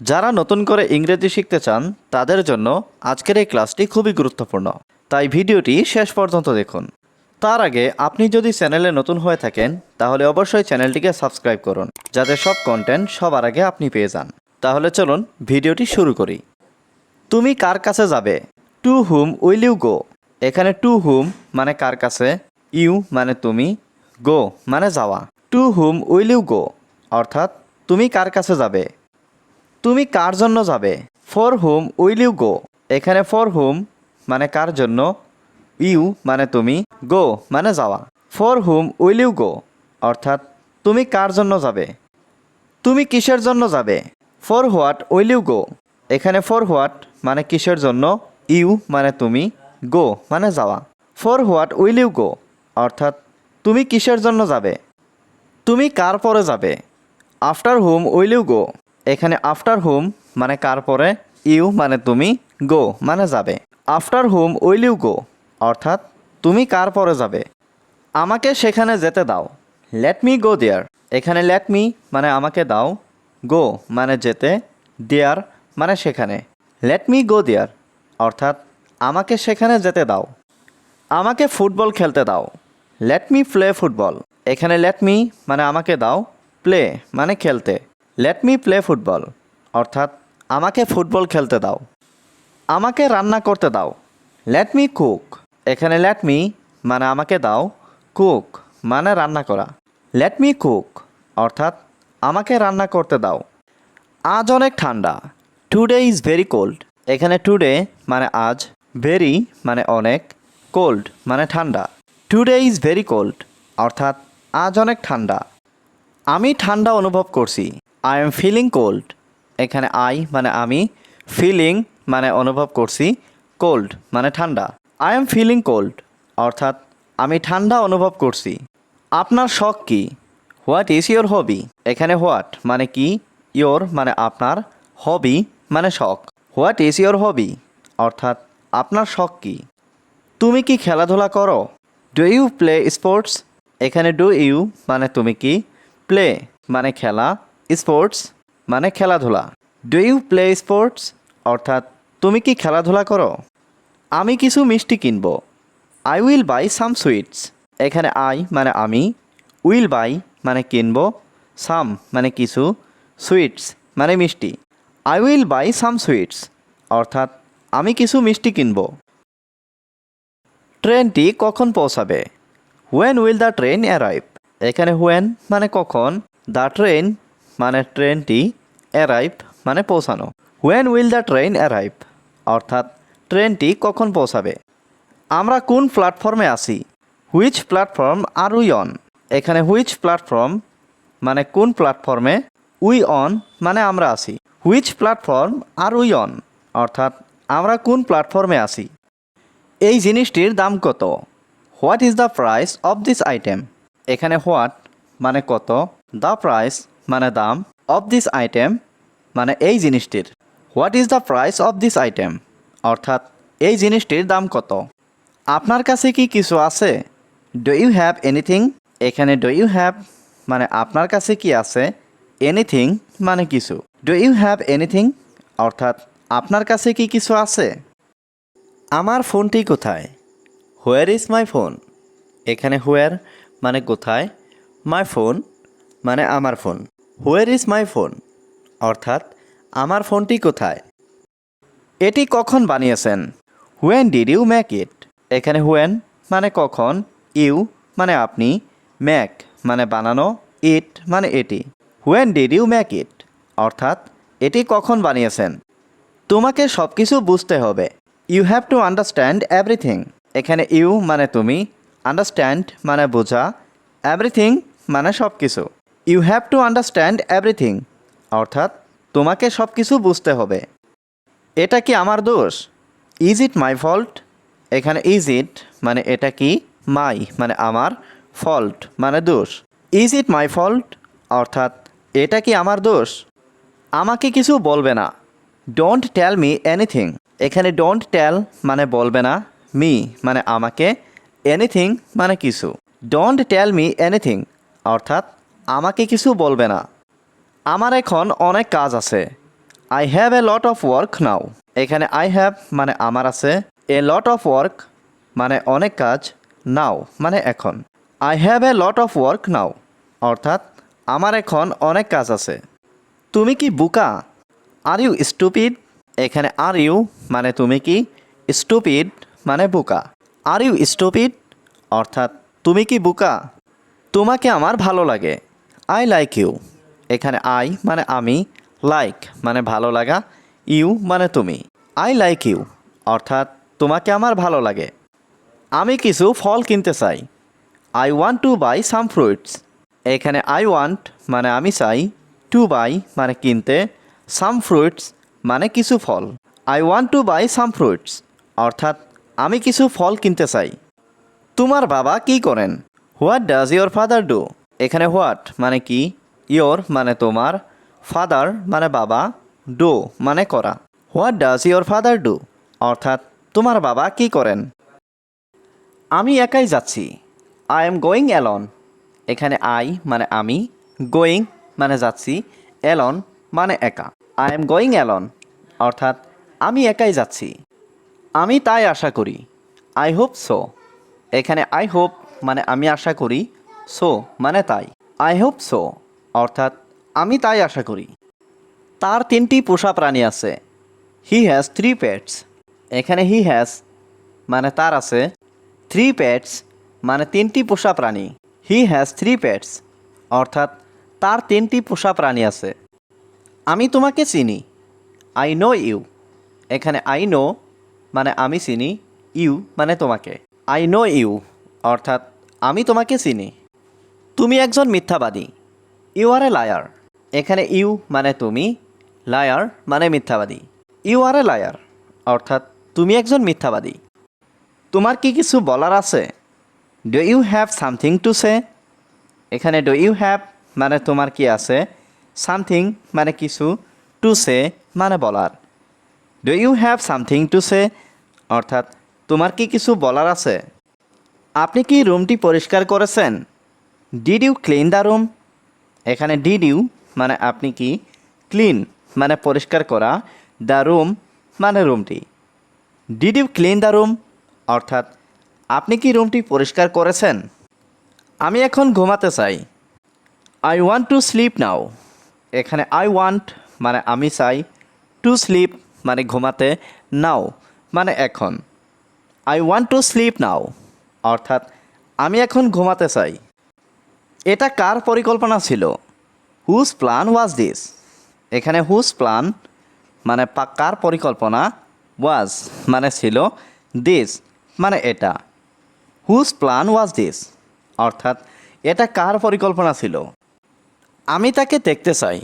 যারা নতুন করে ইংরেজি শিখতে চান, তাদের জন্য আজকের এই ক্লাসটি খুবই গুরুত্বপূর্ণ। তাই ভিডিওটি শেষ পর্যন্ত দেখুন। তার আগে আপনি যদি চ্যানেলে নতুন হয়ে থাকেন, তাহলে অবশ্যই চ্যানেলটিকে সাবস্ক্রাইব করুন, যাতে সব কন্টেন্ট সবার আগে আপনি পেয়ে যান। তাহলে চলুন ভিডিওটি শুরু করি। তুমি কার কাছে যাবে? To whom will you go এখানে টু হুম মানে কার কাছে? ইউ মানে তুমি। গো মানে যাওয়া। To whom will you go অর্থাৎ তুমি কার কাছে যাবে? তুমি কার জন্য যাবে? For whom will you go এখানে ফর হুম মানে কার জন্য? ইউ মানে তুমি গো মানে যাওয়া। For whom will you go অর্থাৎ তুমি কার জন্য যাবে? তুমি কিসের জন্য যাবে? For what will you go এখানে ফর হোয়াট মানে কিসের জন্য? ইউ মানে তুমি গো মানে যাওয়া। For what will you go অর্থাৎ তুমি কিসের জন্য যাবে? তুমি কার পরে যাবে? After whom will you go এখানে আফটার হুম মানে কার পরে? ইউ মানে তুমি গো মানে যাবে। After whom will you go অর্থাৎ তুমি কার পরে যাবে? আমাকে সেখানে যেতে দাও। লেট মি গো দেয়ার এখানে লেট মি মানে আমাকে দাও। গো মানে যেতে দেয়ার মানে সেখানে। লেট মি গো দেয়ার অর্থাৎ আমাকে সেখানে যেতে দাও। আমাকে ফুটবল খেলতে দাও। লেট মি প্লে ফুটবল এখানে লেট মি মানে আমাকে দাও। প্লে মানে খেলতে। লেট মি প্লে ফুটবল অর্থাৎ, আমাকে ফুটবল খেলতে দাও। আমাকে রান্না করতে দাও। লেট মি কুক এখানে লেট মি মানে আমাকে দাও। কুক মানে রান্না করা। লেট মি কুক অর্থাৎ, আমাকে রান্না করতে দাও। আজ অনেক ঠান্ডা। টুডে ইজ ভেরি কোল্ড এখানে টুডে মানে আজ ভেরি মানে অনেক কোল্ড মানে ঠান্ডা। টুডে ইজ ভেরি কোল্ড অর্থাৎ, আজ অনেক ঠান্ডা। আমি ঠান্ডা অনুভব করছি। আই এম ফিলিং কোল্ড এখানে আই মানে আমি ফিলিং মানে অনুভব করছি কোল্ড মানে ঠান্ডা। আই এম ফিলিং কোল্ড অর্থাৎ আমি ঠান্ডা অনুভব করছি। আপনার শখ কি? হোয়াট ইজ ইয়োর হবি এখানে হোয়াট মানে কি? ইয়োর মানে আপনার হবি মানে শখ। হোয়াট ইজ ইয়োর হবি অর্থাৎ আপনার শখ কি? তুমি কি খেলাধুলা করো? ডু ইউ প্লে স্পোর্টস এখানে ডু ইউ মানে তুমি কি? প্লে মানে খেলা। স্পোর্টস মানে খেলাধুলা। ডু ইউ প্লে স্পোর্টস অর্থাৎ তুমি কি খেলাধুলা করো? আমি কিছু মিষ্টি কিনব। I will buy some sweets এখানে আই মানে আমি উইল বাই মানে কিনব সাম মানে কিছু সুইটস মানে মিষ্টি। I will buy some sweets অর্থাৎ আমি কিছু মিষ্টি কিনব। ট্রেনটি কখন পৌঁছাবে? When will the train arrive এখানে হোয়েন মানে কখন? দ্য ট্রেন মানে ট্রেনটি অ্যারাইভ মানে পৌঁছানো। When will the train arrive অর্থাৎ ট্রেনটি কখন পৌঁছাবে? আমরা কোন প্ল্যাটফর্মে আছি? Which platform are we on এখানে হুইচ প্ল্যাটফর্ম মানে কোন প্ল্যাটফর্মে উই অন মানে আমরা আছি? Which platform are we on অর্থাৎ আমরা কোন প্ল্যাটফর্মে আছি? এই জিনিসটির দাম কত? What is the price of this item এখানে হোয়াট মানে কত? দ্য প্রাইস মানে দাম অফ দিস আইটেম মানে এই জিনিসটির। What is the price of this item অর্থাৎ এই জিনিসটির দাম কত? আপনার কাছে কি কিছু আছে? ডু ইউ হ্যাভ এনিথিং এখানে ডু ইউ হ্যাভ মানে আপনার কাছে কি আছে? এনিথিং মানে কিছু। ডু ইউ হ্যাভ এনিথিং অর্থাৎ আপনার কাছে কি কিছু আছে? আমার ফোনটি কোথায়? হোয়ার ইজ মাই ফোন এখানে হোয়ার মানে কোথায়? মাই ফোন মানে আমার phone where is my phone অর্থাৎ, আমার ফোনটি কোথায়? এটি কখন বানিয়েছেন? When did you make it এখানে হোয়েন মানে কখন ইউ মানে আপনি ম্যাক মানে বানানো ইট মানে এটি। When did you make it অর্থাৎ, এটি কখন বানিয়েছেন? তোমাকে সব কিছু বুঝতে হবে। You have to understand everything এখানে ইউ মানে তুমি আন্ডারস্ট্যান্ড মানে বোঝা এভরিথিং মানে সব কিছু you have to understand everything অর্থাৎ, তোমাকে সব কিছু বুঝতে হবে। এটা কি আমার দোষ? ইজ ইট মাই ফল্ট এখানে ইজ ইট মানে এটা কি? মাই মানে আমার ফল্ট মানে দোষ। ইজ ইট মাই ফল্ট অর্থাৎ, এটা কি আমার দোষ? আমাকে কিছু বলবে না। ডোন্ট টেল মি এনিথিং এখানে ডোন্ট টেল মানে বলবে না। মি মানে আমাকে এনিথিং মানে কিছু। ডোন্ট টেল মি এনিথিং অর্থাৎ আমাকে কিছু বলবে না। আমার এখন অনেক কাজ আছে। I have a lot of work now এখানে আই হ্যাভ মানে আমার আছে। এ লট অফ ওয়ার্ক মানে অনেক কাজ নাও মানে এখন। I have a lot of work now অর্থাৎ আমার এখন অনেক কাজ আছে। তুমি কি বুকা? আর ইউ স্টুপিড এখানে আর ইউ মানে তুমি কি? স্টুপিড মানে বুকা। আর ইউ স্টুপিড অর্থাৎ তুমি কি বুকা? তোমাকে আমার ভালো লাগে। আই লাইক ইউ এখানে আই মানে আমি লাইক মানে ভালো লাগা ইউ মানে তুমি। আই লাইক ইউ অর্থাৎ তোমাকে আমার ভালো লাগে। আমি কিছু ফল কিনতে চাই। I want to buy some fruits এখানে আই ওয়ান্ট মানে আমি চাই টু বাই মানে কিনতে সাম ফ্রুটস মানে কিছু ফল। I want to buy some fruits অর্থাৎ আমি কিছু ফল কিনতে চাই। তোমার বাবা কি করেন? What does your father do এখানে হোয়াট মানে কি? ইয়োর মানে তোমার ফাদার মানে বাবা ডু মানে করা। What does your father do অর্থাৎ তোমার বাবা কি করেন? আমি একাই যাচ্ছি। আই এম গোয়িং অ্যালন এখানে আই মানে আমি গোয়িং মানে যাচ্ছি অ্যালন মানে একা। আই এম গোয়িং অ্যালন অর্থাৎ আমি একাই যাচ্ছি। আমি তাই আশা করি। আই হোপ সো এখানে আই হোপ মানে আমি আশা করি। সো মানে তাই। আই হোপ সো অর্থাৎ আমি তাই আশা করি। তার তিনটি পোষা প্রাণী আছে। হি হ্যাজ থ্রি পেটস এখানে হি হ্যাজ মানে তার আছে। থ্রি পেটস মানে তিনটি পোষা প্রাণী। হি হ্যাজ থ্রি পেটস অর্থাৎ তার তিনটি পোষা প্রাণী আছে। আমি তোমাকে চিনি। আই নো ইউ এখানে আই নো মানে আমি চিনি। ইউ মানে তোমাকে। আই নো ইউ অর্থাৎ আমি তোমাকে চিনি। তুমি একজন মিথ্যাবাদী। ইউ আর এ লায়ার এখানে ইউ মানে তুমি লায়ার মানে মিথ্যাবাদী। ইউ আর এ লায়ার অর্থাৎ তুমি একজন মিথ্যাবাদী। তোমার কি কিছু বলার আছে? Do you have something to say এখানে ডু ইউ হ্যাভ মানে তোমার কি আছে? সামথিং মানে কিছু। টু সে মানে বলার। Do you have something to say অর্থাৎ তোমার কি কিছু বলার আছে? আপনি কি রুমটি পরিষ্কার করেছেন? Did you clean the room এখানে ডিড ইউ মানে আপনি কি? ক্লিন মানে পরিষ্কার করা। দ্য রুম মানে রুমটি did you clean the room অর্থাৎ, আপনি কি রুমটি পরিষ্কার করেছেন? আমি এখন ঘুমাতে চাই। I want to sleep now এখানে আই ওয়ান্ট মানে আমি চাই। টু স্লিপ মানে ঘুমাতে। নাও মানে এখন। I want to sleep now অর্থাৎ, আমি এখন ঘুমাতে চাই। এটা কার পরিকল্পনা ছিল? হুজ প্ল্যান ওয়াজ দিস এখানে হুজ প্ল্যান মানে কার পরিকল্পনা ওয়াজ মানে ছিল দিস মানে এটা। হুজ প্ল্যান ওয়াজ দিস অর্থাৎ, এটা কার পরিকল্পনা ছিল? আমি তাকে দেখতে চাই।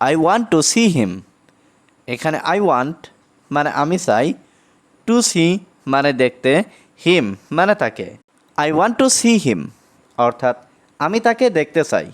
I want to see him এখানে আই ওয়ান্ট মানে আমি চাই টু সি মানে দেখতে হিম মানে তাকে। I want to see him অর্থাৎ আমি তাকে দেখতে চাই।